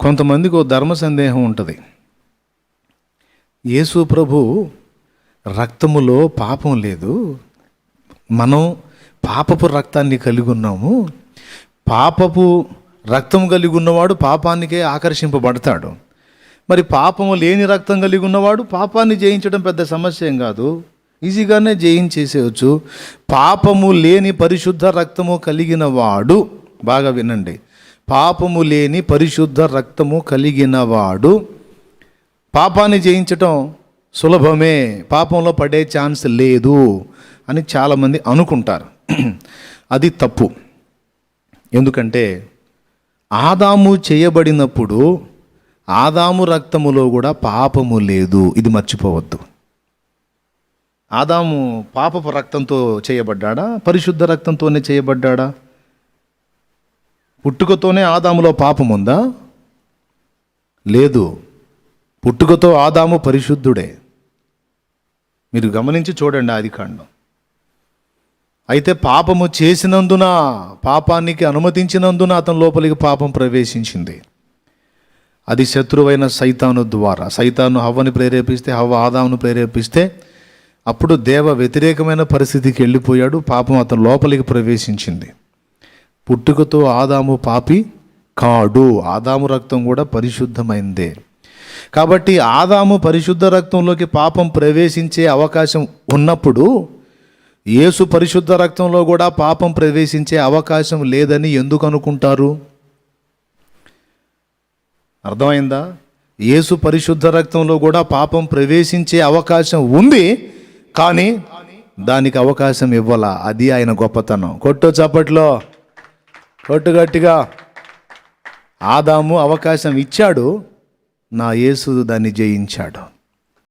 కొంతమందికి ఓ ధర్మ సందేహం ఉంటుంది. యేసు ప్రభు రక్తములో పాపం లేదు. మనం పాపపు రక్తాన్ని కలిగి ఉన్నాము పాపపు రక్తం కలిగి ఉన్నవాడు పాపానికే ఆకర్షింపబడతాడు. మరి పాపము లేని రక్తం కలిగి ఉన్నవాడు పాపాన్ని జయించడం పెద్ద సమస్య ఏం కాదు. ఈజీగానే జయించేసేయచ్చు. పాపము లేని పరిశుద్ధ రక్తము కలిగిన వాడు బాగా వినండి. పాపము లేని పరిశుద్ధ రక్తము కలిగిన వాడు పాపాన్ని జయించటం సులభమే. పాపంలో పడే ఛాన్స్ లేదు అని చాలామంది అనుకుంటారు. అది తప్పు. ఎందుకంటే ఆదాము చేయబడినప్పుడు ఆదాము రక్తములో కూడా పాపము లేదు. ఇది మర్చిపోవద్దు. ఆదాము పాపపు రక్తంతో చేయబడ్డాడా? పరిశుద్ధ రక్తంతోనే చేయబడ్డాడా? పుట్టుకతోనే ఆదాములో పాపం ఉందా? లేదు. పుట్టుకతో ఆదాము పరిశుద్ధుడే. మీరు గమనించి చూడండి ఆది కాండం. అయితే పాపము చేసినందున పాపానికి అనుమతించినందున అతని లోపలికి పాపం ప్రవేశించింది. అది శత్రువైన సైతాను ద్వారా. సైతాను హవ్వని ప్రేరేపిస్తే హవ్వ ఆదామును ప్రేరేపిస్తే అప్పుడు దేవ వ్యతిరేకమైన పరిస్థితికి వెళ్ళిపోయాడు. పాపం అతని లోపలికి ప్రవేశించింది. పుట్టుకతో ఆదాము పాపి కాడు. ఆదాము రక్తం కూడా పరిశుద్ధమైందే. కాబట్టి ఆదాము పరిశుద్ధ రక్తంలోకి పాపం ప్రవేశించే అవకాశం ఉన్నప్పుడు యేసు పరిశుద్ధ రక్తంలో కూడా పాపం ప్రవేశించే అవకాశం లేదని ఎందుకు అనుకుంటారు? అర్థమైందా? యేసు పరిశుద్ధ రక్తంలో కూడా పాపం ప్రవేశించే అవకాశం ఉంది కానీ దానికి అవకాశం ఇవ్వాల? అది ఆయన గొప్పతనం. కొట్టో చప్పట్లో గట్టిగా. ఆదాము అవకాశం ఇచ్చాడు నా యేసు దాన్ని జయించాడు.